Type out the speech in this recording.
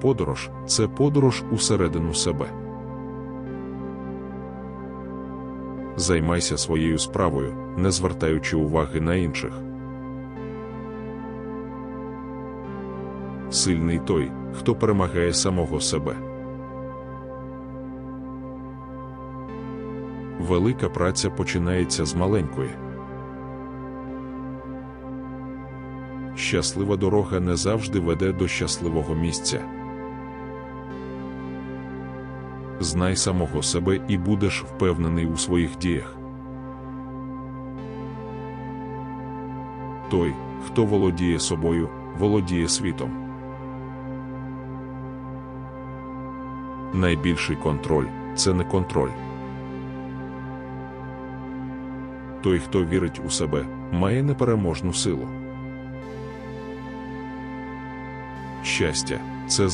Подорож це подорож усередину себе. Займайся своєю справою, не звертаючи уваги на інших. Сильний той, хто перемагає самого себе. Велика праця починається з маленької. Щаслива дорога не завжди веде до щасливого місця. Знай самого себе і будеш впевнений у своїх діях. Той, хто володіє собою, володіє світом. Найбільший контроль це не контроль. Той, хто вірить у себе, має непереможну силу. Щастя. Це